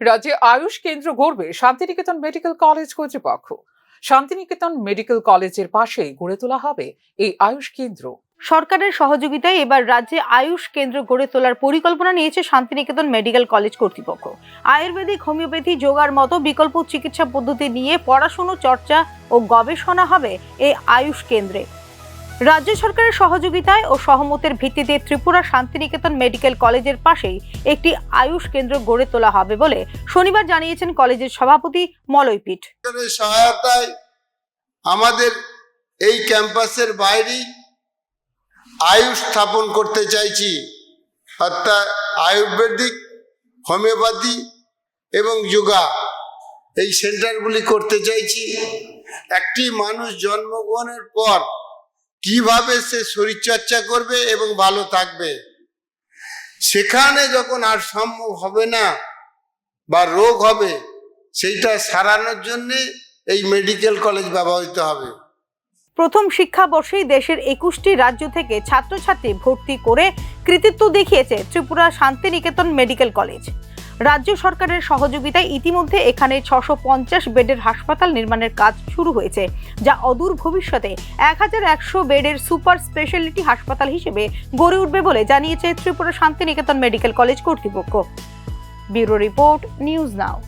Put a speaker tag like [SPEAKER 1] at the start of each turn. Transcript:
[SPEAKER 1] রাজ্যে আয়ুষ কেন্দ্র গড়বে Santiniketan medical college কর্তৃপক্ষ। শান্তিনিকেতন মেডিকেল কলেজের পাশেই গড়ে তোলা হবে এই আয়ুষ কেন্দ্র।
[SPEAKER 2] সরকারের সহযোগিতায় এবার রাজ্যে আয়ুষ কেন্দ্র গড়ে তোলার পরিকল্পনা নিয়েছে শান্তিনিকেতন মেডিকেল কলেজ কর্তৃপক্ষ। আয়ুর্বেদিক, হোমিওপ্যাথি যোগার মতো বিকল্প চিকিৎসা পদ্ধতি নিয়ে পড়াশুনো, চর্চা ও গবেষণা হবে এই আয়ুষ কেন্দ্রে। রাজ্য সরকারের সহযোগিতায় ও সহমতের ভিত্তিতে ত্রিপুরা শান্তিনিকেতন মেডিকেল কলেজের পাশেই একটি আয়ুষ কেন্দ্র গড়ে তোলা হবে বলে শনিবার জানিয়েছেন কলেজের সভাপতি
[SPEAKER 3] মলয়পীঠ। সহায়তায় আমাদের এই ক্যাম্পাসের বাইরেই আয়ুষ স্থাপন করতে চাইছি। অর্থাৎ আয়ুর্বেদিক, হোমিওপ্যাথি এবং যোগা এই সেন্টারগুলি করতে চাইছি। একটি মানুষ জন্মগ্রহণের পর কীভাবে সে শরীরচর্চা করবে এবং ভালো থাকবে? সেখানে যখন আর সম্ভব হবে না বা রোগ হবে, সেইটা সারানোর জন্যে এই মেডিকেল কলেজ ব্যবহৃত হবে।
[SPEAKER 2] প্রথম শিক্ষাবর্ষেই দেশের একুশটি রাজ্য থেকে ছাত্রছাত্রী ভর্তি করে কৃতিত্ব দেখিয়েছে ত্রিপুরা শান্তিনিকেতন মেডিকেল কলেজ। রাজ্য সরকারের সহযোগিতায় ইতিমধ্যে এখানে ছশো পঞ্চাশ বেডের হাসপাতাল নির্মাণের কাজ শুরু হয়েছে, যা অদূর ভবিষ্যতে এক হাজার একশো বেডের সুপার স্পেশালিটি হাসপাতাল হিসেবে গড়ে উঠবে বলে জানিয়েছে ত্রিপুরা শান্তিনিকেতন মেডিকেল কলেজ কর্তৃপক্ষ। Bureau report, news now.